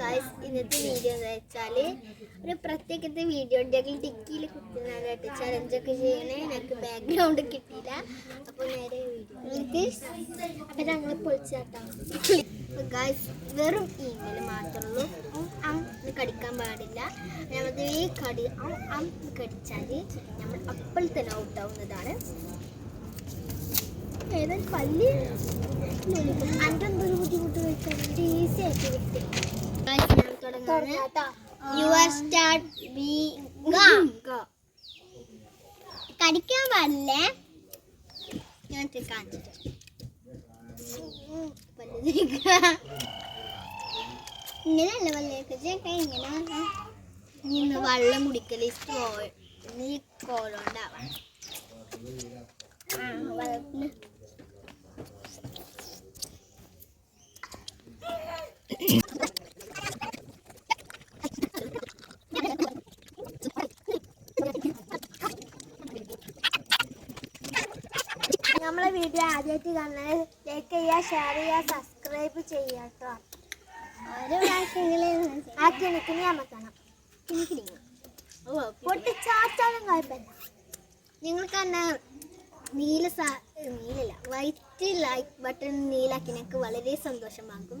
Guys ഇന്നത്തെ video എന്ന് വെച്ചാൽ ഒരു പ്രത്യേകത്തെ വീഡിയോ ഉണ്ടെങ്കിൽ ഡിക്കിയിൽ കുത്തുന്നതായിട്ട് ചലഞ്ചൊക്കെ ചെയ്യണേ എനിക്ക് ബാക്ക്ഗ്രൗണ്ട് കിട്ടിയില്ല. അപ്പോൾ നേരെ അപ്പം ഞങ്ങൾ പൊളിച്ചാട്ടോ. ഗായ്സ് വെറും ഇമെയിൽ മാത്രമേ ഉള്ളൂ. ഉം, അം കടിക്കാൻ പാടില്ല. നമ്മൾ ഈ കടി അം അം നമ്മൾ അപ്പോൾ തന്നെ ഔട്ട് ആവുന്നതാണ്. ഏതായാലും പല്ല് അന്റെ എന്തൊരു ബുദ്ധിമുട്ട് വെച്ചാൽ ഈസി ആയിട്ട് കിട്ടി. തുടങ്ങാം യുവർ സ്റ്റാർട്ട് ബി കടിക്കാൻ പാടില്ലേ. ഞാൻ കാണിച്ചിട്ട്. ഇങ്ങനെയല്ല പല്ലേക്കൊക്കെ ഇങ്ങനെ ഇന്ന് വെള്ളം കുടിക്കൽ സ്ട്രോ ആ വെള്ളത്തിന് നമ്മളെ വീഡിയോ ആദ്യമായിട്ട് കാണുന്നത് ലൈക്ക് ചെയ്യുക ഷെയർ ചെയ്യുക സബ്സ്ക്രൈബ് ചെയ്യുക കേട്ടോ ആ കിണിക്കിനി അമക്കണം പൊട്ടിച്ചാച്ചാലും കുഴപ്പമില്ല. നിങ്ങൾക്ക് തന്നെ നീല സാ നീലല്ല വൈറ്റ് ലൈക്ക് ബട്ടൺ നീലാക്കിനൊക്കെ വളരെ സന്തോഷമാകും.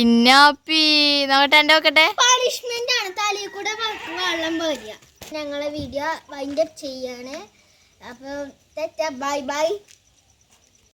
ഇന്നാപ്പി നോക്കട്ടെ എന്റെ നോക്കട്ടെ. പണിഷ്മെന്റ് ആണ്. തലയിൽ കൂടെ വെള്ളം പോരുക. ഞങ്ങളെ വീഡിയോ വൈൻഡപ്പ് ചെയ്യാണ്. അപ്പോൾ തെറ്റ. Bye bye